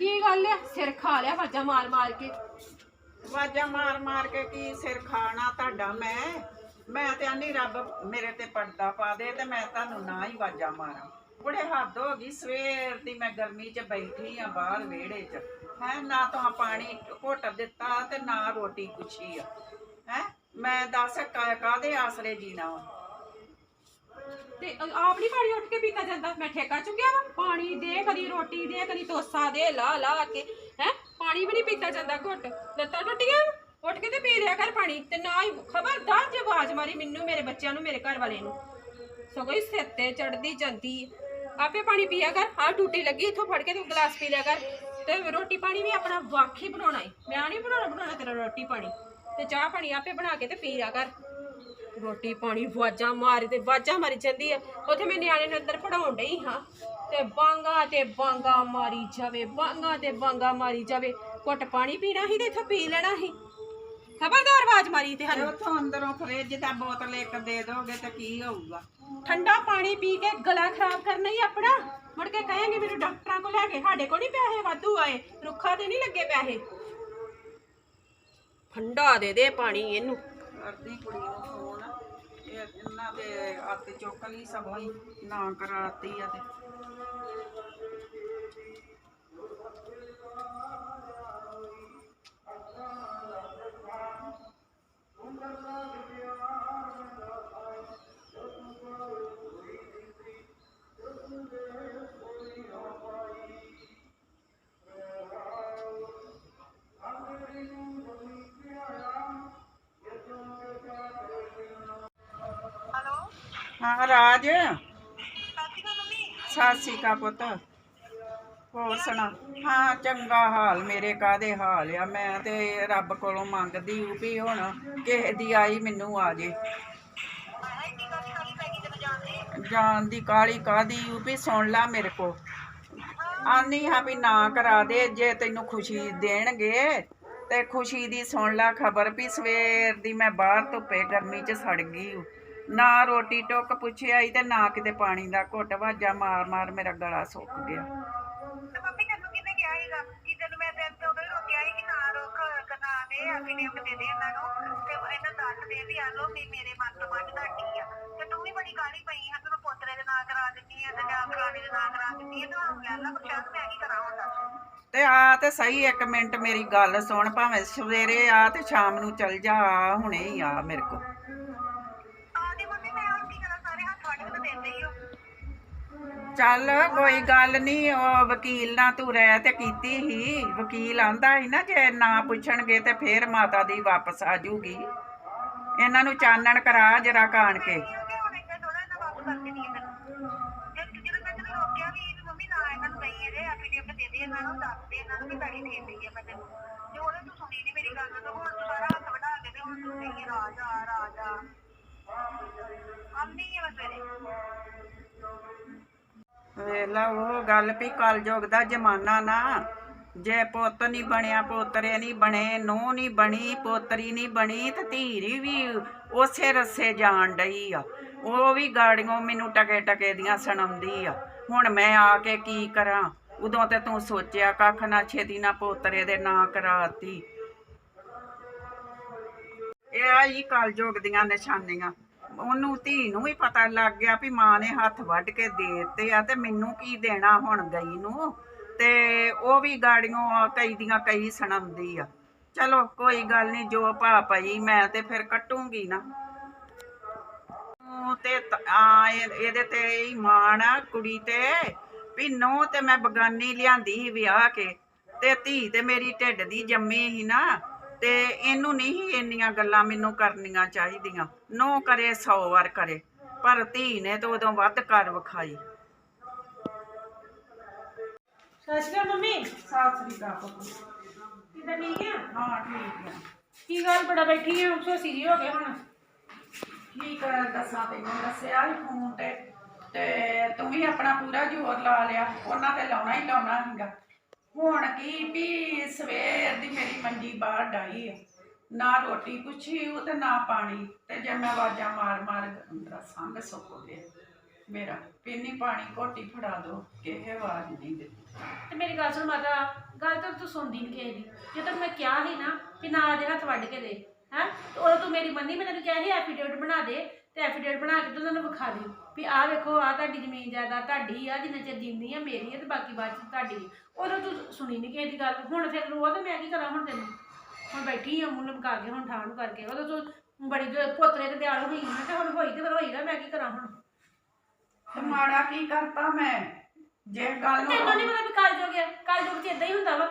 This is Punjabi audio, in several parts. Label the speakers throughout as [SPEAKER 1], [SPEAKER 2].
[SPEAKER 1] ਕੀ ਗੱਲ ਆ? ਸਿਰ ਖਾ ਲਿਆ ਵਾਜਾ ਮਾਰ ਮਾਰ ਕੇ।
[SPEAKER 2] ਵਾਜਾਂ ਮਾਰ ਮਾਰ ਕੇ ਕੀ ਸਿਰ ਖਾਣਾ ਤੁਹਾਡਾ ਮੈਂ? ਮੈਂ ਤੇ ਆਨੀ ਰੱਬ ਮੇਰੇ ਤੇ ਪਰਦਾ ਪਾ ਦੇ ਤੇ ਮੈਂ ਤੁਹਾਨੂੰ ਨਾ ਹੀ ਵਾਜਾਂ ਮਾਰਾਂ। ਬੜੇ ਹੱਦ ਹੋ ਗਈ, ਸਵੇਰ ਦੀ ਮੈਂ ਗਰਮੀ 'ਚ ਬੈਠੀ ਆ ਬਾਹਰ ਵਿਹੜੇ 'ਚ। ਹੈ, ਨਾ ਤਾਂ ਪਾਣੀ ਘੁੱਟ ਦਿੱਤਾ ਤੇ ਨਾ ਰੋਟੀ ਪੁੱਛੀ ਆ। ਹੈ, ਮੈਂ ਦੱਸ ਕਾ- ਕਾਹਦੇ ਆਸਰੇ ਜੀਣਾ ਵਾ?
[SPEAKER 1] ਤੇ ਆਪ ਨਹੀਂ ਪਾਣੀ ਉੱਠ ਕੇ ਪੀਤਾ ਜਾਂਦਾ। ਮੈਂ ਠੇਕਾ ਚੁੱਕਿਆ ਵਾ। ਪਾਣੀ ਦੇ, ਕਦੀ ਰੋਟੀ ਦੇ, ਕਦੀ ਤੋਸਾ ਦੇ, ਲਾ ਲਾ ਕੇ, ਹੈ? ਪਾਣੀ ਵੀ ਨਹੀਂ ਪੀਤਾ ਜਾਂਦਾ ਘੁੱਟ। ਲੱਤਾਂ ਟੁੱਟੀਆਂ ਉੱਠ ਕੇ ਤੇ ਪੀ ਲਿਆ ਕਰ ਪਾਣੀ। ਤੇ ਨਾ ਹੀ ਖਬਰਦਾਰ ਜੇ ਆਵਾਜ਼ ਮਾਰੀ ਮੈਨੂੰ, ਮੇਰੇ ਬੱਚਿਆਂ ਨੂੰ, ਮੇਰੇ ਘਰ ਵਾਲੇ ਨੂੰ। ਸਗੋਂ ਹੀ ਸਿਰ ਤੇ ਚੜਦੀ ਜਾਂਦੀ ਆਪੇ ਪਾਣੀ ਪੀਆ ਕਰ। ਆਹ ਟੂਟੀ ਲੱਗੀ ਇੱਥੋਂ ਫੜ ਕੇ ਤੂੰ ਗਲਾਸ ਪੀ ਲਿਆ ਕਰ। ਤੇ ਰੋਟੀ ਪਾਣੀ ਵੀ ਆਪਣਾ ਵਾਖੀ ਬਣਾਉਣਾ ਈ ਮੈਂ ਨਹੀਂ ਬਣਾਉਣਾ ਬਣਾਉਣਾ ਤੇਰਾ ਰੋਟੀ ਪਾਣੀ। ਤੇ ਚਾਹ ਪਾਣੀ ਆਪੇ ਬਣਾ ਕੇ ਤੇ ਪੀ ਲਿਆ ਕਰ। ਰੋਟੀ ਪਾਣੀ ਵਾਜਾਂ ਮਾਰੀ ਤੇ ਵਾਜਾਂ ਮਾਰੀ ਜਾਂਦੀ ਆ। ਉੱਥੇ ਮੈਂ ਨਿਆਣੇ ਨੂੰ ਅੰਦਰ ਪੜਾਉਣ ਡਈ ਹਾਂ ਤੇ ਬਾਂਗਾ ਤੇ ਬਾਂਗਾ ਮਾਰੀ ਜਾਵੇ ਬਾਂਗਾ ਤੇ ਬਾਂਗਾ ਮਾਰੀ ਜਾਵੇ। ਘੁੱਟ ਪਾਣੀ ਪੀਣਾ ਸੀ ਤੇ ਇੱਥੋਂ ਪੀ ਲੈਣਾ ਸੀ। ਖਬਰਦਾਰ ਆਵਾਜ਼ ਮਾਰੀ ਤੇ
[SPEAKER 2] ਤੇ
[SPEAKER 1] ਸਾਨੂੰ
[SPEAKER 2] ਉੱਥੋਂ ਅੰਦਰੋਂ ਫਰਿੱਜ ਦਾ ਬੋਤਲ ਇੱਕ ਦੇ ਦੋਗੇ ਤੇ ਕੀ ਹੋਊਗਾ?
[SPEAKER 1] ਠੰਡਾ ਪਾਣੀ ਪੀ ਕੇ ਗਲਾ ਖਰਾਬ ਕਰਨਾ ਹੀ ਆਪਣਾ। ਮੁੜ ਕੇ ਕਹਾਂਗੇ ਮੈਨੂੰ ਡਾਕਟਰਾਂ ਕੋਲ ਲੈ ਕੇ ਸਾਡੇ ਕੋਲ ਨਹੀਂ ਪੈਸੇ ਵਾਧੂ ਆਏ। ਰੁੱਖਾ ਤੇ ਨਹੀਂ ਲੱਗੇ ਪੈਸੇ। ਠੰਡਾ ਦੇ ਦੇ ਪਾਣੀ ਇਹਨੂੰ।
[SPEAKER 2] ਕਰਦੀ ਕੁੜੀ ਨੂੰ। ਫੋਨ ਇਹ ਇਹਨਾਂ ਦੇ ਹੱਥ ਚੁੱਕ ਲਈ ਸਭੋਂ ਹੀ ਨਾ ਕਰਾਤੀ ਆ ਤੇ। ਹਾਂ ਰਾਜ। ਸ਼੍ਰੀ ਅਕਾਲ ਪੁੱਤ। ਹੋਰ ਸੁਣਾ? ਹਾਂ ਚੰਗਾ ਹਾਲ ਮੇਰੇ ਕਾਦੇ ਹਾਲ ਆ? ਮੈਂ ਤੇ ਰੱਬ ਕੋਲੋਂ ਮੰਗਦੀ ਹੂੰ ਵੀ ਹੁਣ ਕਿਸੇ ਦੀ ਆਈ ਮੈਨੂੰ ਆ ਜੇ। ਜਾਨ ਦੀ। ਕਾਲੀ ਕਾਦੀ ਹੂੰ ਵੀ ਸੁਣ ਲੈ ਮੇਰੇ ਕੋ ਆਨੀ ਹਾਂ ਵੀ ਨਾ ਕਰਾ ਦੇ ਜੇ ਤੈਨੂੰ ਖੁਸ਼ੀ ਦੇਣਗੇ ਤੇ ਖੁਸ਼ੀ ਦੀ ਸੁਣ ਲੈ ਖਬਰ ਵੀ ਸਵੇਰ ਦੀ ਮੈਂ ਬਾਹਰ ਧੁੱਪੇ ਗਰਮੀ 'ਚ ਸੜ ਗਈ ਹੂੰ ਨਾ ਰੋਟੀ ਟੁੱਕ ਪੁੱਛਿਆ ਹੀ ਤੇ ਨਾ ਕਿਤੇ ਪਾਣੀ ਦਾ ਘੁੱਟ ਵਾਜਾ ਮਾਰ ਮਾਰ ਮੇਰਾ ਗਲਾ ਸੁੱਕ ਗਿਆ।
[SPEAKER 3] ਤੇ ਮੰਮੀ ਤੈਨੂੰ ਕਿਹਨੇ ਕਿਹਾ ਸੀਗਾ ਕਿ ਤੈਨੂੰ ਮੈਂ ਦਿਨ ਤੋਂ ਉਦੋਂ ਹੀ ਰੋਕਿਆ ਸੀ ਕਿ ਨਾ ਰੋਕ ਕਨਾ ਦੇ ਐਫੀਡੇਵਿਟ ਦੇ ਦੇ ਇਹਨਾਂ ਨੂੰ। ਤੇ ਇਹਨਾਂ ਦੱਸ ਦੇ ਵੀ ਆ ਲੋ ਵੀ ਮੇਰੇ ਮਨ ਤੋਂ ਮੱਝ ਤੁਹਾਡੀ ਆ। ਤੇ ਤੂੰ ਵੀ ਬੜੀ ਕਾਲੀ ਪਈ ਆ ਤੈਨੂੰ ਪੋਤਰੇ ਦੇ ਨਾਂ ਕਰਾ ਦਿੱਤੀ ਆ ਤੇ ਜਾਂ ਫਲਾਣੇ ਦੇ ਨਾਂ ਕਰਾ ਦਿੱਤੀ ਆ ਤੇ ਹੁਣ ਕਹਿ ਲਾ ਪੁੱਛਿਆ ਤੇ ਮੈਂ ਕੀ ਕਰਾਂ ਹੁਣ ਦੱਸ।
[SPEAKER 2] ਤੇ ਆ ਤੇ ਸਹੀ ਇੱਕ ਮਿੰਟ ਮੇਰੀ ਗੱਲ ਸੁਣ ਭਾਵੇਂ ਸਵੇਰੇ ਆ ਤੇ ਸ਼ਾਮ ਨੂੰ ਚਲ ਜਾ ਆ ਹੁਣੇ ਹੀ ਆ ਮੇਰੇ ਕੋ ਚੱਲ ਕੋਈ ਗੱਲ ਨਹੀਂ, ਉਹ ਵਕੀਲ ਨਾਲ ਤੂੰ ਰਹਿ ਤੇ ਕੀਤੀ ਹੀ। ਵਕੀਲ ਆਂਦਾ ਸੀ ਨਾ, ਜੇ ਨਾ ਪੁੱਛਣਗੇ ਤੇ ਫੇਰ ਮਾਤਾ ਦੀ ਵਾਪਸ ਆ ਜੂਗੀ। ਇਹਨਾਂ ਨੂੰ ਚਾਨਣ ਕਰਾ ਜਰਾ ਕਾਣ ਕੇ।
[SPEAKER 3] ਕਿਉਂਕਿ ਹੁਣ ਇੱਥੇ ਥੋੜਾ
[SPEAKER 2] ਵੇਲਾ ਉਹ ਗੱਲ ਵੀ ਕਲਯੁਗ ਦਾ ਜ਼ਮਾਨਾ ਨਾ। ਜੇ ਪੁੱਤ ਨਹੀਂ ਬਣਿਆ, ਪੋਤਰੇ ਨਹੀਂ ਬਣੇ, ਨੂੰਹ ਨਹੀਂ ਬਣੀ, ਪੋਤਰੀ ਨਹੀਂ ਬਣੀ, ਤੇ ਧੀਰੀ ਵੀ ਉਸੇ ਰਸੇ ਜਾਣ ਡਈ ਆ। ਉਹ ਵੀ ਗਾੜੀਆਂ ਮੈਨੂੰ ਟਕੇ ਟਕੇ ਦੀਆਂ ਸੁਣਾਉਂਦੀ ਆ। ਹੁਣ ਮੈਂ ਆ ਕੇ ਕੀ ਕਰਾਂ? ਉਦੋਂ ਤੇ ਤੂੰ ਸੋਚਿਆ ਕੱਖ ਨਾ, ਛੇਤੀ ਨਾ ਪੋਤਰੇ ਦੇ ਨਾਂ ਕਰਾਤੀ। ਇਹ ਆਈ ਕਲਯੁਗ ਦੀਆਂ ਨਿਸ਼ਾਨੀਆਂ। ਉਹਨੂੰ ਧੀ ਨੂੰ ਵੀ ਪਤਾ ਲੱਗ ਗਿਆ ਵੀ ਮਾਂ ਨੇ ਹੱਥ ਵੱਢ ਕੇ ਦੇ ਦਿੱਤੇ ਆ ਤੇ ਮੈਨੂੰ ਕੀ ਦੇਣਾ ਹੁਣ ਗਈ ਨੂੰ? ਤੇ ਉਹ ਵੀ ਗਾੜੀਆਂ ਕਈ ਦੀਆਂ ਕਈ ਸੁਣਾਉਂਦੀ ਆ। ਚਲੋ, ਕੋਈ ਗੱਲ ਨਹੀਂ, ਜੋ ਭਾ ਪਈ ਮੈਂ ਤੇ ਫਿਰ ਕੱਟੂਗੀ ਨਾ। ਤੇ ਇਹਦੇ ਤੇ ਹੀ ਆ ਕੁੜੀ ਤੇ। ਵੀ ਨੋ ਤੇ ਮੈਂ ਬਗਾਨੀ ਲਿਆਂਦੀ ਸੀ ਵਿਆਹ ਕੇ। ਤੇ ਧੀ ਤੇ ਮੇਰੀ ਢਿੱਡ ਦੀ ਜੰਮੀ ਸੀ ਨਾ। ਤੇ ਇਹਨੂੰ ਨਹੀਂ ਇੰਨੀਆਂ ਗੱਲਾਂ ਮੈਨੂੰ ਕਰਨੀਆਂ ਚਾਹੀਦੀਆਂ। ਨੋ ਕਰੇ 100 ਵਾਰ ਕਰੇ ਪਰ ਧੀ ਨੇ ਤਾਂ ਉਦੋਂ ਵੱਧ ਕਰ ਵਿਖਾਈ।
[SPEAKER 1] ਸ਼੍ਰੀ ਅਕਾਲ ਮੰਮੀ।
[SPEAKER 2] ਸਤਿ ਸ੍ਰੀ ਅਕਾਲ
[SPEAKER 1] ਕਿਦਾਂ ਠੀਕ ਆ?
[SPEAKER 2] ਹਾਂ ਠੀਕ ਹੈ
[SPEAKER 1] ਕੀ ਗੱਲ ਬੜਾ ਬੈਠੀ ਆ ਸੋਸੀ ਜੀ ਹੋ ਗਏ ਹੁਣ?
[SPEAKER 2] ਠੀਕ ਹੈ ਦੱਸਾਂ ਤੈਨੂੰ ਦੱਸਿਆ ਹੀ ਫੋਨ ਤੇ ਤੇ ਤੂੰ ਵੀ ਆਪਣਾ ਪੂਰਾ ਜ਼ੋਰ ਲਾ ਲਿਆ ਉਹਨਾਂ ਤੇ ਲਾਉਣਾ ਹੀ ਲਾਉਣਾ ਸੀਗਾ। ਹੁਣ ਕੀ ਵੀ ਸਵੇਰ ਦੀ ਮੇਰੀ ਮੰਜੀ ਬਾਹਰ ਡਾਈ ਆ। ਨਾ ਰੋਟੀ ਪੁੱਛੀ, ਉਹ ਤੇ ਨਾ ਪਾਣੀ। ਤੇ ਜੇ ਮੈਂ ਆਵਾਜ਼ਾਂ ਮਾਰ ਮਾਰ ਅੰਦਰ ਸੰਗ ਸੁੱਕ ਗਿਆ। ਮੇਰਾ ਪਿੰਨੀ ਪਾਣੀ ਘੋਟੀ ਫੜਾ ਦੋ, ਕਿਸੇ ਆਵਾਜ਼ ਨਹੀਂ ਦਿੱਤੀ।
[SPEAKER 4] ਤੇ ਮੇਰੀ ਗੱਲ ਸੁਣ ਮਾਤਾ, ਗੱਲ ਤਾਂ ਤੂੰ ਸੁਣਦੀ ਨਹੀਂ ਕਿਸੇ ਦੀ। ਜਦੋਂ ਮੈਂ ਕਿਹਾ ਸੀ ਨਾ ਕਿ ਨਾ ਦੇ ਹੱਥ ਵੱਢ ਕੇ ਦੇ, ਹੈ? ਤੇ ਉਦੋਂ ਤੂੰ ਮੇਰੀ ਮੰਨੀ ਮੈਂ ਤੈਨੂੰ ਕਿਹਾ ਸੀ ਐਫੀਡੇਵਿਟ ਬਣਾ ਦੇ। ਤੇ ਐਫੀਡੇਵਿਟ ਬਣਾ ਕੇ ਤੂੰ ਉਹਨਾਂ ਨੂੰ ਵਿਖਾ ਦੇ ਵੀ ਆਹ ਵੇਖੋ ਆਹ ਤੁਹਾਡੀ ਜ਼ਮੀਨ ਜਾਇਦਾਦ ਤੁਹਾਡੀ ਆ ਜਿੰਨਾ ਚਿਰ ਜਿੰਨੀ ਆ ਮੇਰੀ ਆ ਤੇ ਬਾਕੀ ਬਾਅਦ ਚ ਤੁਹਾਡੀ ਉਦੋਂ ਤੂੰ ਸੁਣੀ ਨਹੀਂ ਕਿਸੇ ਦੀ ਗੱਲ। ਹੁਣ ਫਿਰ ਰੋਆ ਤੇ ਮੈਂ ਕੀ ਕਰਾਂ ਹੁਣ ਤੈਨੂੰ? ਹੁਣ ਬੈਠੀ ਆ ਮੂੰਹ ਲਮਕਾ ਕੇ ਹੁਣ ਠਾਣ ਕਰਕੇ। ਉਦੋਂ ਤੂੰ ਬੜੀ ਜੋ ਪੋਤਰੇ ਤੇ ਦਿਆਲ ਹੋਈ ਮੈਂ ਕਿਹਾ ਹੁਣ ਹੋਈ ਤੇ ਫਿਰ ਹੋਈ ਨਾ ਮੈਂ ਕੀ ਕਰਾਂ ਹੁਣ?
[SPEAKER 2] ਤੇ ਮਾੜਾ ਕੀ ਕਰਤਾ ਮੈਂ? ਜੇ ਗੱਲ
[SPEAKER 4] ਤੈਨੂੰ ਨਹੀਂ ਪਤਾ ਵੀ ਕਾਲ ਹੋ ਗਿਆ ਕਾਲ ਜੋਗ ਚ ਇਦਾਂ ਹੀ ਹੁੰਦਾ ਵਾ।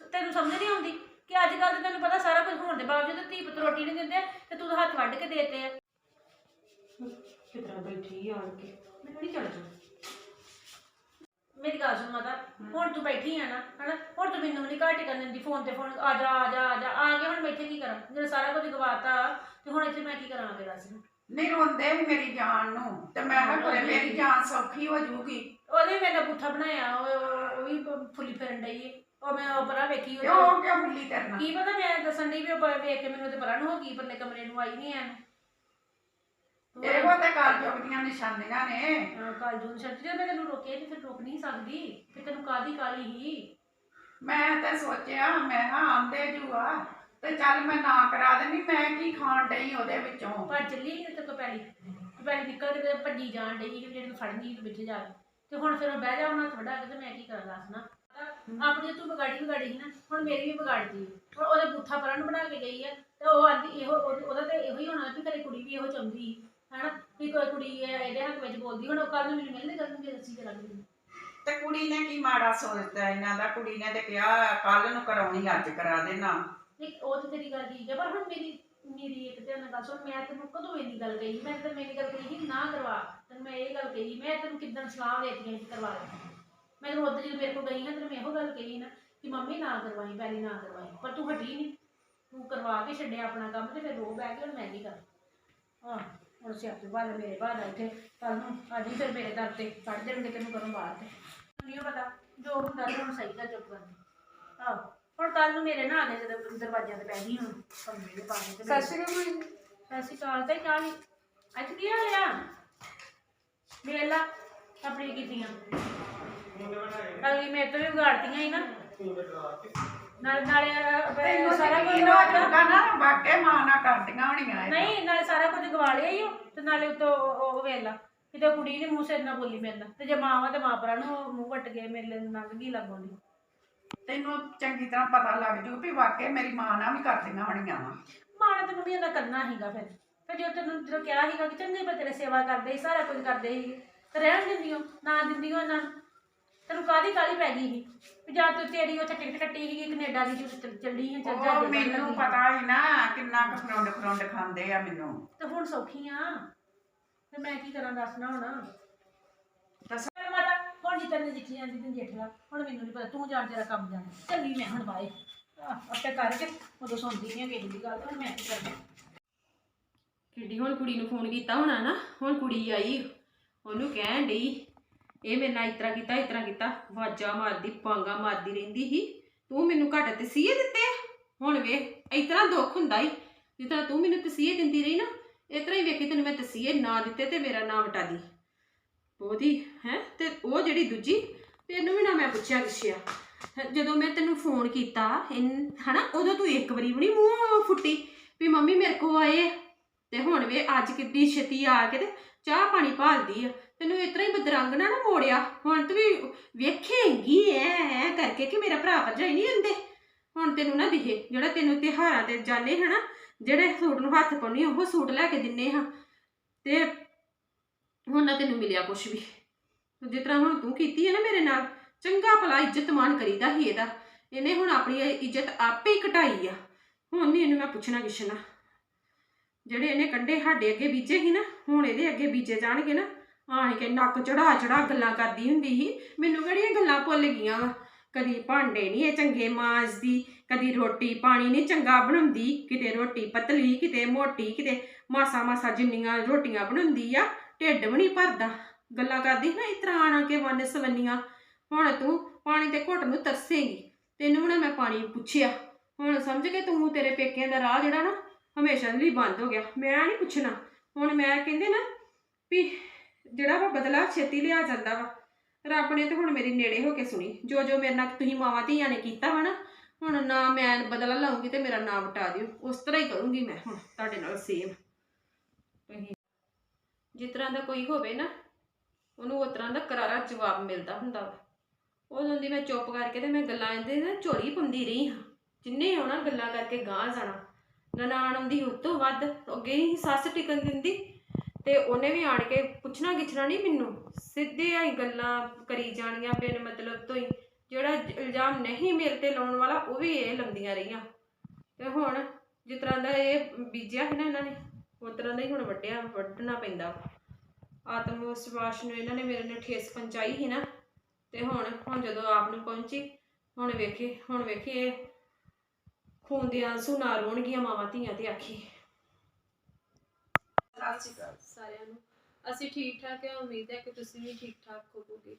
[SPEAKER 4] ਤੇ ਤੈਨੂੰ ਸਮਝ ਨਹੀਂ ਆਉਂਦੀ ਕਿ ਅੱਜ ਕੱਲ੍ਹ ਤੇ ਤੈਨੂੰ ਪਤਾ ਸਾਰਾ ਕੁਝ ਹੋਣ ਦੇ ਬਾਵਜੂਦ ਧੀ ਪੁੱਤ ਰੋਟੀ ਨਹੀਂ ਦਿੰਦੇ ਤੇ ਤੂੰ ਤਾਂ ਹੱਥ ਵੱਢ ਕੇ ਦੇਤੇ ਆ।
[SPEAKER 1] ਕਿਤਰਾ ਬੈਠੀ ਆਣ ਕੇ? ਮੈਨੂੰ ਨਹੀਂ ਜਾ
[SPEAKER 4] ਮੇਰੀ ਗੱਲ ਸੁਣ ਮਾਤਾ ਹੁਣ ਤੂੰ ਬੈਠੀ ਆ ਨਾ ਹਨਾ? ਹੁਣ ਤੂੰ ਮੈਨੂੰ ਨਹੀਂ ਘਾਟੀ ਕਰਨ ਦਿੰਦੀ ਫੋਨ ਤੇ ਫੋਨ ਆ ਜਾ ਆ ਜਾ ਆ ਜਾ ਆ ਕੇ ਹੁਣ ਮੈਂ ਇੱਥੇ ਕੀ ਕਰਾਂ? ਜਦੋਂ ਸਾਰਾ ਕੁਝ ਗਵਾਤਾ ਤੇ ਹੁਣ ਇੱਥੇ ਮੈਂ ਕੀ ਕਰਾਂ ਕੇ ਦੱਸ
[SPEAKER 2] ਨਹੀਂ ਰੋਂਦੇ ਵੀ ਮੇਰੀ ਜਾਨ ਨੂੰ ਤੇ ਮੈਂ ਕਿਹਾ ਘਰੇ ਮੇਰੀ ਜਾਨ ਸੌਖੀ ਹੋ ਜੂਗੀ
[SPEAKER 4] ਉਹਨੇ ਮੇਰੇ ਪੁੱਠਾ ਬਣਾਇਆ ਉਹ ਵੀ ਫੁੱਲੀ ਫਿਰਨ ਡਈ ਏ। ਉਹ ਮੈਂ ਉਹ ਪਰਾਂ ਵੇਖੀ ਉਹ
[SPEAKER 2] ਕਿਉਂ ਕਿਉਂ ਫੁੱਲੀ ਕਰਨਾ
[SPEAKER 4] ਕੀ ਪਤਾ ਮੈਂ ਦੱਸਣ ਦੀ ਵੀ ਉਹ ਵੇਖ ਕੇ ਮੈਨੂੰ ਤੇ ਪਰਾਂ ਨੂੰ ਹੋ ਗਈ ਪਰਲੇ ਕਮਰੇ ਨੂੰ ਆਈ ਨਹੀਂ ਐ
[SPEAKER 2] ਇਹੋ ਤੇ ਕਾਲ ਜੋਗ ਦੀਆਂ ਨਿਸ਼ਾਨੀਆਂ ਨੇ।
[SPEAKER 4] ਕਾਲ ਜੂਨ ਛੱਡ ਜੇ ਮੈਂ ਤੈਨੂੰ ਰੋਕਿਆ ਤੇ ਫਿਰ ਰੋਕ ਨਹੀਂ ਸਕਦੀ। ਕਿ ਤੈਨੂੰ ਕਾਦੀ ਕਾਲੀ ਹੀ
[SPEAKER 2] ਮੈਂ ਤਾਂ ਸੋਚਿਆ ਮੈਂ ਹਾਂ ਆਂਦੇ ਜੂਆ ਤੇ ਚੱਲ ਮੈਂ ਨਾ ਕਰਾ ਦੇਣੀ ਮੈਂ ਕੀ ਖਾਣ ਡਈ ਉਹਦੇ ਵਿੱਚੋਂ?
[SPEAKER 4] ਪਰ ਚੱਲੀ ਤੇ ਕੋ ਪੈਲੀ ਪੈਲੀ ਨਿਕਲ ਕੇ ਤੇ ਭੱਜੀ ਜਾਣ ਡਈ ਸੀ ਜਿਹੜੀ ਨੂੰ ਫੜਨੀ ਵਿੱਚ ਜਾ ਕੇ। ਤੇ ਹੁਣ ਫਿਰ ਉਹ ਬਹਿ ਜਾ ਉਹਨਾਂ ਥੋੜਾ ਕੇ ਤੇ ਮੈਂ ਕੀ ਕਰਾਂ ਦੱਸ ਨਾ। ਆਪਣੀ ਤੂੰ ਵਿਗਾੜੀ ਵਿਗਾੜੀ ਸੀ ਨਾ ਹੁਣ ਮੇਰੀ ਵੀ ਵਿਗਾੜਦੀ। ਹੁਣ ਉਹਦੇ ਬੁੱਥਾ ਪਰਾਂ ਨੂੰ ਬਣਾ ਕੇ ਗਈ ਹੈ ਤੇ ਉਹ ਆਂਦੀ ਇਹੋ ਉਹਦੇ- ਤੇ ਇਹੋ ਹੀ ਹੋਣਾ ਵੀ ਘਰੇ ਕੁੜੀ ਵੀ ਇਹੋ ਚਾਹੁੰਦੀ ਸੀ, ਹਨਾ? ਵੀ ਕੋਈ ਕੁੜੀ ਇਹ- ਇਹਦੇ ਹੱਕ ਵਿੱਚ ਬੋਲਦੀ ਹੁਣ ਉਹ ਕੱਲ ਨੂੰ ਮੈਨੂੰ ਮਿਲਣੀ ਕੱਲ ਨੂੰ ਮੇਰੇ ਦੱਸੀ ਜਰਾ ਮੈਨੂੰ
[SPEAKER 2] ਤੇ ਕੁੜੀ ਨੇ ਕੀ ਮਾੜਾ ਸੋਚਦਾ ਇਹਨਾਂ ਦਾ? ਕੁੜੀ ਨੇ ਤੇ ਕਿਹਾ ਕੱਲ ਨੂੰ ਕਰਾਉਣੀ ਅੱਜ ਕਰਾ ਦੇਣਾ।
[SPEAKER 4] ਨਹੀਂ ਉਹ ਤੇ ਤੇਰੀ ਗੱਲ ਠੀਕ ਹੈ ਪਰ ਹੁਣ ਮੇਰੀ ਮੇਰੀ ਇੱਕ ਤੇ ਨਾ ਗੱਲ ਸੁਣ ਮੈਂ ਤੈਨੂੰ ਕਦੋਂ ਇੰਨੀ ਗੱਲ ਕਹੀ? ਮੈਂ ਤੇ ਮੇਰੀ ਗੱਲ ਕਹੀ ਸੀ ਨਾ ਕਰਵਾ। ਤੈਨੂੰ ਮੈਂ ਇਹ ਗੱਲ ਕਹੀ ਮੈਂ ਤੈਨੂੰ ਕਿੱਦਣ ਸਲਾਹ ਦੇਤੀ ਕਰਵਾ ਲੈ ਮੈਂ ਤੈਨੂੰ ਉਦੋਂ ਜਦੋਂ ਮੇਰੇ ਕੋਲ ਗਈ ਨਾ ਤੈਨੂੰ ਮੈਂ ਇਹੋ ਗੱਲ ਕਹੀ ਨਾ ਕਿ ਮੰਮੀ ਨਾ ਕਰਵਾਈ ਪਹਿਲੀ ਨਾ ਕਰਵਾਈ। ਪਰ ਤੂੰ ਹਟੀ ਨਹੀਂ। ਤੂੰ ਕਰਵਾ ਕੇ ਛੱਡਿਆ ਆਪਣਾ ਕੰਮ ਤੇ ਫਿਰ ਰੋ ਬਹਿ ਕੇ ਹੁਣ ਮੈਂ ਕੀ ਕਰਾਂ? ਆਹ ਹੁਣ ਸਿਆਪੇ ਵਾਲੇ ਮੇਰੇ ਬਾਹਰ ਇੱਥੇ ਕੱਲ ਨੂੰ ਅੱਜ ਹੀ ਫਿਰ ਮੇਰੇ ਦਰ ਤੇ ਕੱਢ ਦੇਣਗੇ ਤੈਨੂੰ ਕਰੋ ਬਾਹਰ ਤੇ। ਨਹੀਂ ਪਤਾ ਜੋ ਹੁੰਦਾ ਤੇ ਹੁਣ ਸਹੀ ਦਾ ਚੁੱਪ ਕਰ। ਆਹ ਹੁਣ ਕੱਲ ਨੂੰ ਮੇਰੇ ਨਾਲ ਆ ਜਦੋਂ ਦਰਵਾਜ਼ਿਆਂ ਤੇ ਗਈ ਹੁਣ ਕਮਰੇ ਦੇ ਪਾਣੀ ਤੇ
[SPEAKER 1] ਸਤਿ ਸ਼੍ਰੀ ਅਕਾਲ।
[SPEAKER 4] ਸਤਿ ਸ਼੍ਰੀ ਅਕਾਲ ਤੇ ਕਾਹ ਨਹੀਂ ਅੱਜ ਕੀ ਹੋਇਆ ਵੇਲਾ ਆਪਣੀ ਕੀਤੀਆਂ। ਅਗਲੀ ਮੇਰੇ ਤੋਂ ਵੀ ਵਿਗਾੜਤੀਆਂ ਹੀ ਨਾ। ਨਾਲ ਨਾਲੇ ਅਹ,
[SPEAKER 2] ਤੈਨੂੰ
[SPEAKER 4] ਸਾਰਾ ਕੁਝ
[SPEAKER 2] ਹੋ ਜਾਊਗਾ ਨਾ ਵਾਕੇ ਮਾਂ ਨਾ ਕਰਦੀਆਂ ਹੋਣੀਆਂ ਇਹ।
[SPEAKER 4] ਨਹੀਂ ਨਾਲੇ ਸਾਰਾ ਕੁਝ ਗਵਾ ਲਿਆ ਹੀ ਉਹ ਤੇ ਨਾਲੇ ਉਤੋਂ ਉਹ ਵੇਲਾ। ਕਿਤੇ ਕੁੜੀ ਨੇ ਮੂੰਹ ਸਿਰ ਨਾ ਬੋਲੀ ਮੇਰੇ ਨਾਲ। ਤੇ ਜੇ ਮਾਵਾ ਤੇ ਮਾਂ ਪਰਾਂ ਨੂੰ ਮੂੰਹ ਵੱਟ ਕੇ ਮੇਰੇ ਲਈ ਲੰਘ ਗਈ ਲੱਗੋਂ ਦੀ
[SPEAKER 2] ਤੈਨੂੰ ਚੰਗੀ ਤਰ੍ਹਾਂ ਪਤਾ ਲੱਗ ਜੂ ਵੀ ਵਾਕੇ ਮੇਰੀ ਮਾਂ ਨਾਲ ਵੀ ਕਰਦੀਆਂ ਹੋਣੀਆਂ ਵਾ।
[SPEAKER 4] ਮਾਂ ਨੇ ਤੇ ਮੰਮੀ ਦਾ ਕਰਨਾ ਸੀਗਾ ਫਿਰ। ਫਿਰ ਜੋ ਤੈਨੂੰ ਜਦੋਂ ਕਿਹਾ ਸੀਗਾ ਕਿ ਚੰਗੇ ਬੰਦੇ ਤੇਰੇ ਸੇਵਾ ਕਰਦੇ ਸੀ ਸਾਰਾ ਕੁਝ ਕਰਦੇ ਸੀ ਤੇ ਰਹਿਣ ਦਿੰਦੀਆਂ ਨਾ ਦਿੰਦੀਆਂ ਇਹਨਾਂ ਨੂੰ। ਤੈਨੂੰ ਕਾਦੀ ਕਾਲੀ ਪੈ ਗਈ ਸੀ? ਵੀ ਜਾਂ ਤੂੰ ਤੇਰੀ ਉੱਥੇ ਟਿਕਟ ਕੱਟੀ ਸੀਗੀ ਕੈਨੇਡਾ ਦੀ ਤੂੰ ਚੱਲ- ਹੈ ਚੱਲ ਜਾ
[SPEAKER 2] ਉਹ ਮੈਨੂੰ। ਪਤਾ ਹੀ ਨਾ ਕਿੰਨਾ ਕੁ ਫਰੋਂਡ ਫਰੋਂਡ ਖਾਂਦੇ ਆ ਮੈਨੂੰ।
[SPEAKER 4] ਤੇ ਹੁਣ ਸੌਖੀ ਆ। ਤੇ ਮੈਂ ਕੀ ਕਰਾਂ ਦੱਸਣਾ ਹੁਣ।
[SPEAKER 2] ਦੱਸ।
[SPEAKER 4] ਮਾਤਾ ਹੁਣ ਜੀ ਤੈਨੂੰ ਜਿੱਥੇ ਜਾਂਦੀ ਤੈਨੂੰ ਦੇਖ ਲਾ ਹੁਣ ਮੈਨੂੰ ਨਹੀਂ ਪਤਾ ਤੂੰ ਜਾਣ ਤੇਰਾ ਕੰਮ ਜਾਣ। ਚੱਲੀ ਮੈਂ ਹੁਣ ਬਾਏ ਆਪੇ ਕਰਕੇ ਉਦੋਂ ਸੁਣਦੀ ਨਹੀਂ ਕਿਸੇ ਦੀ ਗੱਲ ਹੁਣ ਮੈਂ ਕੀ ਕਰਾਂ।
[SPEAKER 1] ਕਿੱਡੀ ਹੁਣ ਕੁੜੀ ਨੂੰ ਫੋਨ ਕੀਤਾ ਹੋਣਾ ਨਾ ਹੁਣ ਕੁੜੀ ਆਈ ਉਹਨੂੰ ਕਹਿਣ ਡਈ। ਇਹ ਮੇਰੇ ਨਾਲ ਇਤਰਾ ਕੀਤਾ ਇਤਰਾ ਕੀਤਾ। ਵਾਜਾ ਮਾਰਦੀ, ਪਾਂਗਾ ਮਾਰਦੀ ਰਹਿੰਦੀ ਸੀ। ਤੂੰ ਮੈਨੂੰ ਘੱਟ ਤਸੀਹੇ ਦਿੱਤੇ ਹੁਣ ਵੇਖ ਇਤਨਾ ਦੁੱਖ ਹੁੰਦਾ ਈ। ਜਿਸ ਤਰ੍ਹਾਂ ਤੂੰ ਮੈਨੂੰ ਤਸੀਹੇ ਦਿੰਦੀ ਰਹੀ ਨਾ ਇਤਰਾ ਹੀ ਵੇਖੀ ਤੈਨੂੰ ਮੈਂ ਤਸੀਹੇ ਨਾ ਦਿੱਤੇ ਤੇ ਮੇਰਾ ਨਾਂ ਵਟਾ ਦੀ। ਉਹਦੀ ਹੈ? ਤੇ ਉਹ ਜਿਹੜੀ ਦੂਜੀ, ਤੈਨੂੰ ਵੀ ਨਾ ਮੈਂ ਪੁੱਛਿਆ ਕਿਛਿਆ ਜਦੋਂ ਮੈਂ ਤੈਨੂੰ ਫੋਨ ਕੀਤਾ ਹਨਾ, ਉਦੋਂ ਤੂੰ ਇੱਕ ਵਾਰੀ ਵੀ ਨਹੀਂ ਮੂੰਹ ਫੁੱਟੀ ਵੀ ਮੰਮੀ ਮੇਰੇ ਕੋ ਆਏ ਆ। ਤੇ ਹੁਣ ਵੇ ਅੱਜ ਕਿੱਡੀ ਛੇਤੀ ਆ ਕੇ ਤੇ ਚਾਹ ਪਾਣੀ ਭਾਲਦੀ ਆ। ਤੈਨੂੰ ਇਤਰਾ ਹੀ ਬਦਰੰਗ ਨਾ ਨਾ ਮੋੜਿਆ। ਹੁਣ ਤੂੰ ਵੀ ਵੇਖੇਂਗੀ, ਐ ਐ ਕਰਕੇ ਕਿ ਮੇਰਾ ਭਰਾ ਭਰਜਾਈ ਨਹੀਂ ਹੁੰਦੇ ਹੁਣ ਤੈਨੂੰ ਨਾ ਦਿਖੇ, ਜਿਹੜਾ ਤੈਨੂੰ ਤਿਉਹਾਰਾਂ ਤੇ ਜਾਣੇ ਹਨਾ ਜਿਹੜੇ ਸੂਟ ਨੂੰ ਹੱਥ ਪਾਉਣੀ ਉਹ ਸੂਟ ਲੈ ਕੇ ਦਿੰਨੇ ਹਾਂ ਤੇ ਹੁਣ ਨਾ ਤੈਨੂੰ ਮਿਲਿਆ ਕੁਛ ਵੀ। ਜਿਸ ਤਰ੍ਹਾਂ ਹੁਣ ਤੂੰ ਕੀਤੀ ਹੈ ਨਾ ਮੇਰੇ ਨਾਲ, ਚੰਗਾ ਭਲਾ ਇੱਜ਼ਤ ਮਾਨ ਕਰੀਦਾ ਹੀ ਇਹਦਾ। ਇਹਨੇ ਹੁਣ ਆਪਣੀ ਇੱਜ਼ਤ ਆਪੇ ਹੀ ਘਟਾਈ ਆ। ਹੁਣ ਨਹੀਂ ਇਹਨੂੰ ਮੈਂ ਪੁੱਛਣਾ ਕਿਛ ਨਾ। ਜਿਹੜੇ ਇਹਨੇ ਕੰਡੇ ਸਾਡੇ ਅੱਗੇ ਬੀਜੇ ਸੀ ਨਾ, ਹੁਣ ਇਹਦੇ ਅੱਗੇ ਬੀਜੇ ਜਾਣਗੇ ਨਾ ਆਣ ਕੇ ਨੱਕ ਚੜਾ ਚੜਾ ਗੱਲਾਂ ਕਰਦੀ ਹੁੰਦੀ ਸੀ। ਮੈਨੂੰ ਕਿਹੜੀਆਂ ਗੱਲਾਂ ਭੁੱਲ ਗਈਆਂ ਵਾ। ਕਦੀ ਭਾਂਡੇ ਨਹੀਂ ਇਹ ਚੰਗੇ ਮਾਂਜਦੀ ਕਦੀ ਰੋਟੀ ਪਾਣੀ ਨਹੀਂ ਚੰਗਾ ਬਣਾਉਂਦੀ। ਕਿਤੇ ਰੋਟੀ ਪਤਲੀ, ਕਿਤੇ ਮੋਟੀ, ਕਿਤੇ ਮਾਸਾ ਮਾਸਾ ਜਿੰਨੀਆਂ ਰੋਟੀਆਂ ਬਣਾਉਂਦੀ ਆ, ਢਿੱਡ ਵੀ ਨਹੀਂ ਭਰਦਾ। ਗੱਲਾਂ ਕਰਦੀ ਨਾ ਇਸ ਤਰ੍ਹਾਂ ਆਣ ਕੇ ਵੰਨ ਸਵੰਨੀਆਂ। ਹੁਣ ਤੂੰ ਪਾਣੀ ਤੇ ਘੁੱਟ ਨੂੰ ਤਰਸੇਂਗੀ। ਤੈਨੂੰ ਨਾ ਮੈਂ ਪਾਣੀ ਪੁੱਛਿਆ। ਹੁਣ ਸਮਝ ਕੇ ਤੂੰ ਤੇਰੇ ਪੇਕਿਆਂ ਦਾ ਰਾਹ ਜਿਹੜਾ ਨਾ, ਹਮੇਸ਼ਾ ਲਈ ਬੰਦ ਹੋ ਗਿਆ। ਮੈਂ ਨਹੀਂ ਪੁੱਛਣਾ। ਹੁਣ ਮੈਂ ਕਹਿੰਦੇ ਨਾ ਵੀ ਜਿਹੜਾ ਵਾ ਬਦਲਾ ਛੇਤੀ ਲਿਆ ਜਾਂਦਾ ਵਾ। ਰੱਬ ਨੇ ਤੇ ਹੁਣ ਮੇਰੀ ਨੇੜੇ ਹੋ ਕੇ ਸੁਣੀ। ਜੋ ਜੋ ਮੇਰੇ ਨਾਲ ਤੁਸੀਂ ਮਾਵਾਂ ਧੀਆਂ ਨੇ ਕੀਤਾ ਵਾ ਨਾ, ਹੁਣ ਨਾ ਮੈਂ ਬਦਲਾ ਲਾਉਂਗੀ ਤੇ ਮੇਰਾ ਨਾਮ ਵਟਾ ਦਿਓ। ਉਸ ਤਰ੍ਹਾਂ ਹੀ ਕਰੂੰਗੀ ਮੈਂ ਹੁਣ ਤੁਹਾਡੇ ਨਾਲ ਸੇਮ ਤੁਸੀਂ ਜਿਸ ਤਰ੍ਹਾਂ ਦਾ ਕੋਈ ਹੋਵੇ ਨਾ, ਉਹਨੂੰ ਉਸ ਤਰ੍ਹਾਂ ਦਾ ਕਰਾਰਾ ਜਵਾਬ ਮਿਲਦਾ ਹੁੰਦਾ ਵਾ। ਉਦੋਂ ਦੀ ਮੈਂ ਚੁੱਪ ਕਰਕੇ ਤੇ ਮੈਂ ਗੱਲਾਂ ਇਹਦੇ ਨਾ ਝੋਲੀ ਪਾਉਂਦੀ ਰਹੀ ਹਾਂ। ਜਿੰਨੇ ਆਉਣਾ ਗੱਲਾਂ ਕਰਕੇ ਗਾਂ ਜਾਣਾ। ਨਨਾਣ ਆਉਂਦੀ ਉਸ ਤੋਂ ਵੱਧ, ਅੱਗੇ ਹੀ ਸੱਸ ਟਿਕਣ ਦਿੰਦੀ। ਤੇ ਉਹਨੇ ਵੀ ਆਣ ਕੇ ਪੁੱਛਣਾ ਗਿੱਛਣਾ ਨਹੀਂ ਮੈਨੂੰ? ਸਿੱਧੀਆਂ ਹੀ ਗੱਲਾਂ ਕਰੀ ਜਾਣੀਆਂ ਬਿਨ ਮਤਲਬ ਤੋਂ ਹੀ। ਜਿਹੜਾ ਇਲਜ਼ਾਮ ਨਹੀਂ ਮੇਰੇ ਤੇ ਲਾਉਣ ਵਾਲਾ, ਉਹ ਵੀ ਇਹ ਲੰਦੀਆਂ ਰਹੀਆਂ। ਤੇ ਹੁਣ ਜਿਸ ਤਰ੍ਹਾਂ ਦਾ ਇਹ ਬੀਜਿਆ ਸੀ ਨਾ ਇਹਨਾਂ ਨੇ, ਉਸ ਤਰ੍ਹਾਂ ਦਾ ਹੀ ਹੁਣ ਵੱਢਿਆ, ਵੱਢਣਾ ਪੈਂਦਾ। ਆਤਮ ਵਿਸ਼ਵਾਸ ਨੂੰ ਇਹਨਾਂ ਨੇ ਮੇਰੇ ਨਾਲ ਠੇਸ ਪਹੁੰਚਾਈ ਸੀ ਨਾ। ਤੇ ਹੁਣ ਹੁਣ ਜਦੋਂ ਆਪ ਨੂੰ ਪਹੁੰਚੀ, ਹੁਣ ਵੇਖੀ ਹੁਣ ਵੇਖੀ ਇਹ ਖੂਨ ਦੇ ਆਂਸੂ ਨਾ ਰੋਣਗੀਆਂ ਮਾਵਾਂ ਧੀਆਂ ਤੇ ਆਖੀ। ਸਤਿ ਸ਼੍ਰੀ ਅਕਾਲ ਸਾਰਿਆਂ ਨੂੰ। ਅਸੀਂ ਠੀਕ ਠਾਕ ਹਾਂ ਉਮੀਦ ਹੈ ਕਿ ਤੁਸੀਂ ਵੀ ਠੀਕ ਠਾਕ ਹੋਵੋਗੇ।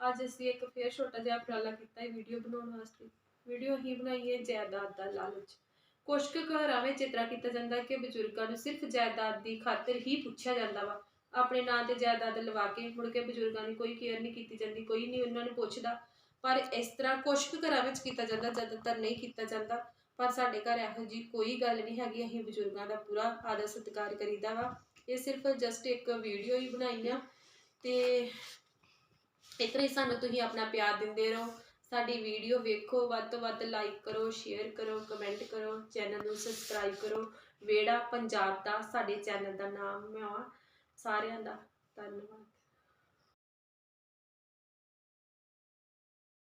[SPEAKER 1] ਅੱਜ ਅਸੀਂ ਇੱਕ ਫੇਰ ਛੋਟਾ ਜਿਹਾ ਉਪਰਾਲਾ ਕੀਤਾ ਹੈ ਵੀਡੀਓ ਬਣਾਉਣ ਵਾਸਤੇ। ਵੀਡੀਓ ਹੀ ਬਣਾਈ ਹੈ ਜਾਇਦਾਦ ਦਾ ਲਾਲਚ। ਕੁਝ ਕੁ ਘਰਾਂ ਵਿੱਚ ਇਸ ਕੀਤਾ ਜਾਂਦਾ ਕਿ ਬਜ਼ੁਰਗਾਂ ਨੂੰ ਸਿਰਫ ਜਾਇਦਾਦ ਦੀ ਖਾਤਰ ਹੀ ਪੁੱਛਿਆ ਜਾਂਦਾ ਵਾ। ਆਪਣੇ ਨਾਂ ਤੇ ਜਾਇਦਾਦ ਲਵਾ ਕੇ ਮੁੜ ਕੇ ਬਜ਼ੁਰਗਾਂ ਦੀ ਕੋਈ ਕੇਅਰ ਨਹੀਂ ਕੀਤੀ ਜਾਂਦੀ, ਕੋਈ ਨਹੀਂ ਉਹਨਾਂ ਨੂੰ ਪੁੱਛਦਾ। ਪਰ ਇਸ ਤਰ੍ਹਾਂ ਕੁਝ ਕੁ ਘਰਾਂ ਵਿੱਚ ਕੀਤਾ ਜਾਂਦਾ, ਜ਼ਿਆਦਾਤਰ ਨਹੀਂ ਕੀਤਾ ਜਾਂਦਾ। ਪਰ ਸਾਡੇ ਘਰ ਇਹੋ ਜੀ ਕੋਈ ਗੱਲ ਨਹੀਂ ਹੈਗੀ, ਅਸੀਂ ਬਜ਼ੁਰਗਾਂ ਦਾ ਪੂਰਾ ਆਦਰ ਸਤਿਕਾਰ ਕਰੀਦਾ ਵਾ। ਇਹ ਸਿਰਫ ਜਸਟ ਇੱਕ ਵੀਡੀਓ ਹੀ ਬਣਾਈ ਆ ਤੇ ਇਸ ਤਰ੍ਹਾਂ ਹੀ ਸਾਨੂੰ ਤੁਸੀਂ ਆਪਣਾ ਪਿਆਰ ਦਿੰਦੇ ਰਹੋ। ਸਾਡੀ ਵੀਡੀਓ ਵੇਖੋ, ਵੱਧ ਤੋਂ ਵੱਧ ਲਾਈਕ ਕਰੋ ਸ਼ੇਅਰ ਕਰੋ ਕਮੈਂਟ ਕਰੋ ਚੈਨਲ ਨੂੰ ਸਬਸਕ੍ਰਾਈਬ ਕਰੋ। ਵੇੜਾ ਪੰਜਾਬ ਦਾ, ਸਾਡੇ ਚੈਨਲ ਦਾ ਨਾਮ ਹੈ ਸਾਰਿਆਂ ਦਾ ਧੰਨਵਾਦ।